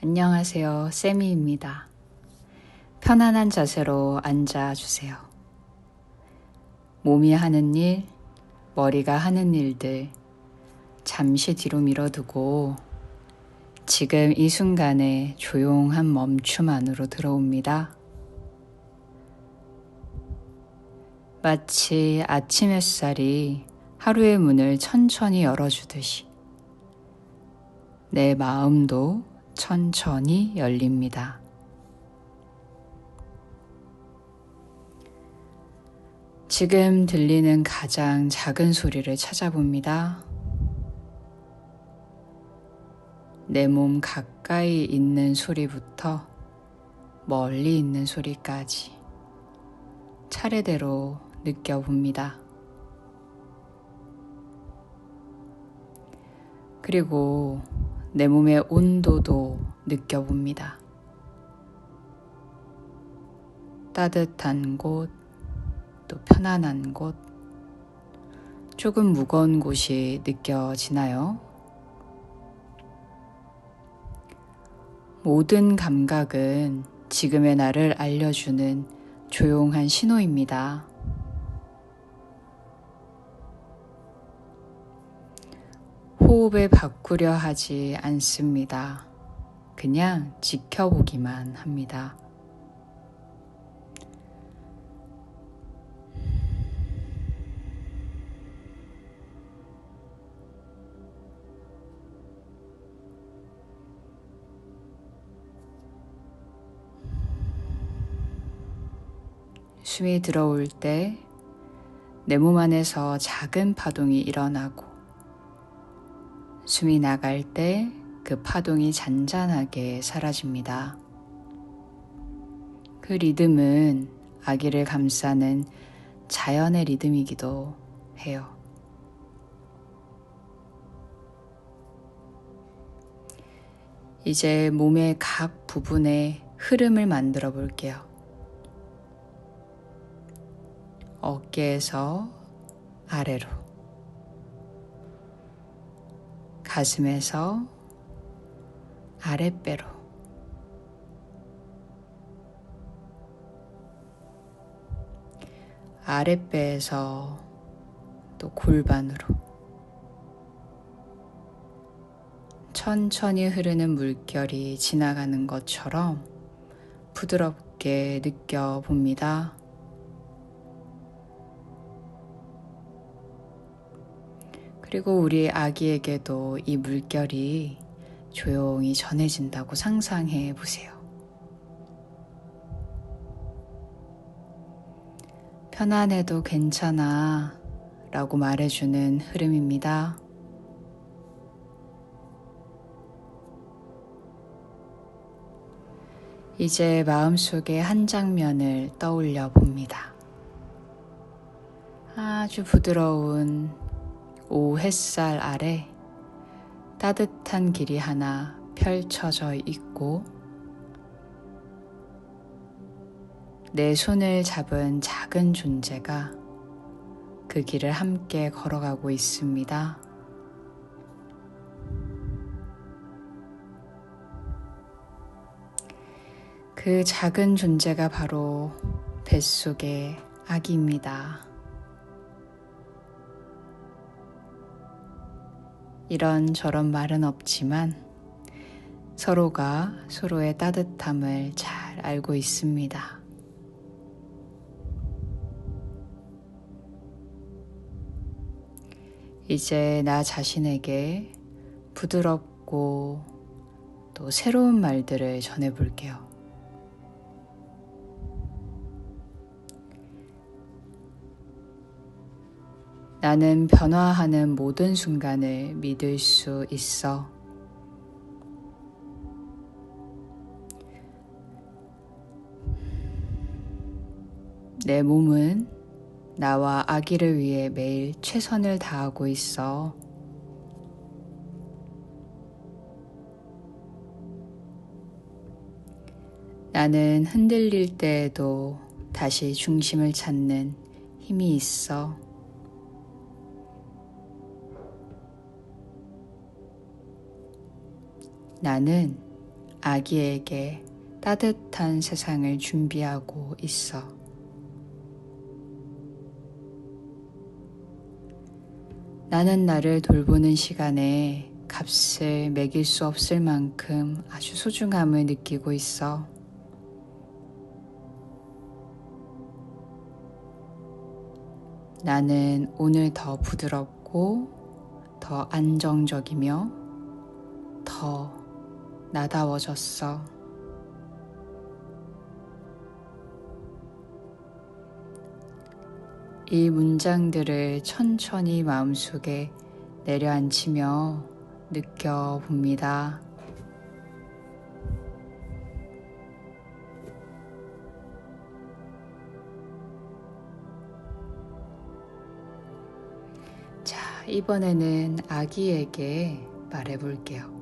안녕하세요. 세미입니다. 편안한 자세로 앉아 주세요. 몸이 하는 일, 머리가 하는 일들 잠시 뒤로 밀어두고 지금 이 순간에 조용한 멈춤 안으로 들어옵니다. 마치 아침 햇살이 하루의 문을 천천히 열어주듯이 내 마음도 천천히 열립니다. 지금 들리는 가장 작은 소리를 찾아봅니다. 내 몸 가까이 있는 소리부터 멀리 있는 소리까지 차례대로 느껴봅니다. 그리고 내 몸의 온도도 느껴봅니다. 따뜻한 곳, 또 편안한 곳, 조금 무거운 곳이 느껴지나요? 모든 감각은 지금의 나를 알려주는 조용한 신호입니다. 호흡을 바꾸려 하지 않습니다. 그냥 지켜보기만 합니다. 숨이 들어올 때 내 몸 안에서 작은 파동이 일어나고 숨이 나갈 때 그 파동이 잔잔하게 사라집니다. 그 리듬은 아기를 감싸는 자연의 리듬이기도 해요. 이제 몸의 각 부분에 흐름을 만들어 볼게요. 어깨에서 아래로, 가슴에서 아랫배로, 아랫배에서 또 골반으로, 천천히 흐르는 물결이 지나가는 것처럼 부드럽게 느껴봅니다. 그리고 우리 아기에게도 이 물결이 조용히 전해진다고 상상해 보세요. 편안해도 괜찮아 라고 말해주는 흐름입니다. 이제 마음속에 한 장면을 떠올려 봅니다. 아주 부드러운 오후 햇살 아래 따뜻한 길이 하나 펼쳐져 있고 내 손을 잡은 작은 존재가 그 길을 함께 걸어가고 있습니다. 그 작은 존재가 바로 뱃속의 아기입니다. 이런 저런 말은 없지만 서로가 서로의 따뜻함을 잘 알고 있습니다. 이제 나 자신에게 부드럽고 또 새로운 말들을 전해볼게요. 나는 변화하는 모든 순간을 믿을 수 있어. 내 몸은 나와 아기를 위해 매일 최선을 다하고 있어. 나는 흔들릴 때에도 다시 중심을 찾는 힘이 있어. 나는 아기에게 따뜻한 세상을 준비하고 있어. 나는 나를 돌보는 시간에 값을 매길 수 없을 만큼 아주 소중함을 느끼고 있어. 나는 오늘 더 부드럽고 더 안정적이며 더 나다워졌어. 이 문장들을 천천히 마음속에 내려앉히며 느껴봅니다. 자, 이번에는 아기에게 말해볼게요.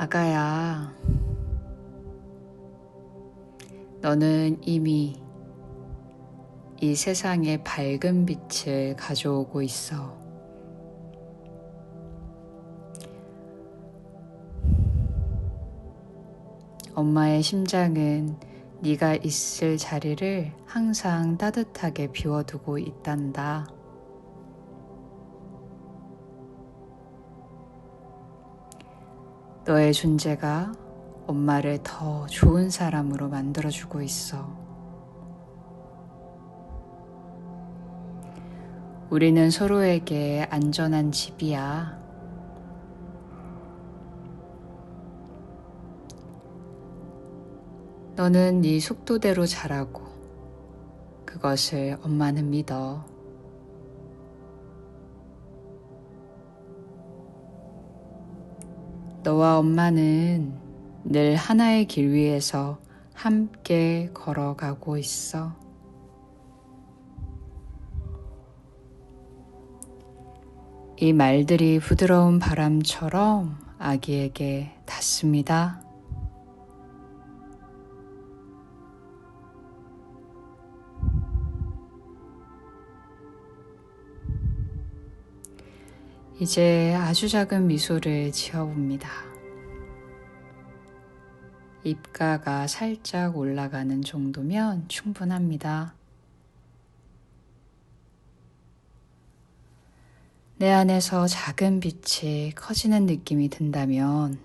아가야, 너는 이미 이 세상에 밝은 빛을 가져오고 있어. 엄마의 심장은 네가 있을 자리를 항상 따뜻하게 비워두고 있단다. 너의 존재가 엄마를 더 좋은 사람으로 만들어주고 있어. 우리는 서로에게 안전한 집이야. 너는 네 속도대로 자라고 그것을 엄마는 믿어. 너와 엄마는 늘 하나의 길 위에서 함께 걸어가고 있어. 이 말들이 부드러운 바람처럼 아기에게 닿습니다. 이제 아주 작은 미소를 지어봅니다. 입가가 살짝 올라가는 정도면 충분합니다. 내 안에서 작은 빛이 커지는 느낌이 든다면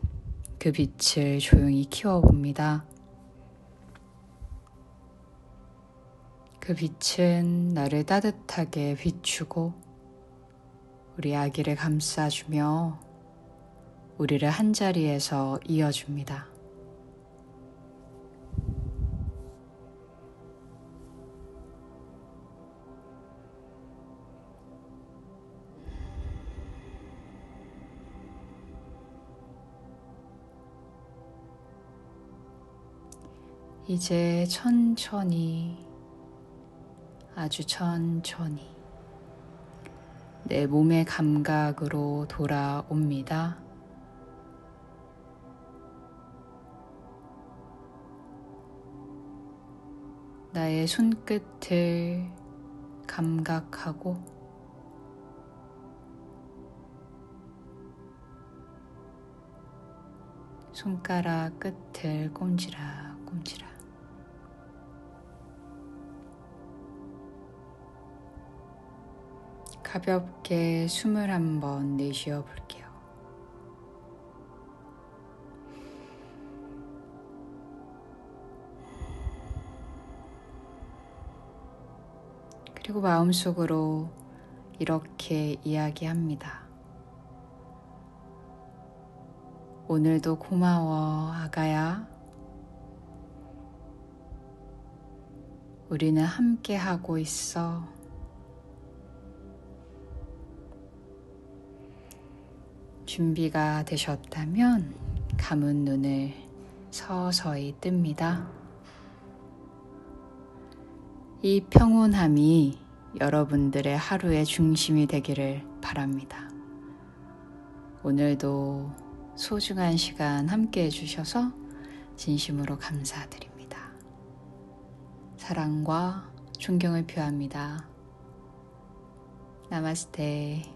그 빛을 조용히 키워봅니다. 그 빛은 나를 따뜻하게 비추고 우리 아기를 감싸주며 우리를 한 자리에서 이어줍니다. 이제 천천히, 아주 천천히 내 몸의 감각으로 돌아옵니다. 나의 손끝을 감각하고 손가락 끝을 꼼지락 꼼지락 가볍게 숨을 한번 내쉬어 볼게요. 그리고 마음속으로 이렇게 이야기합니다. 오늘도 고마워, 아가야. 우리는 함께 하고 있어. 준비가 되셨다면 감은 눈을 서서히 뜹니다. 이 평온함이 여러분들의 하루의 중심이 되기를 바랍니다. 오늘도 소중한 시간 함께 해주셔서 진심으로 감사드립니다. 사랑과 존경을 표합니다. 나마스테.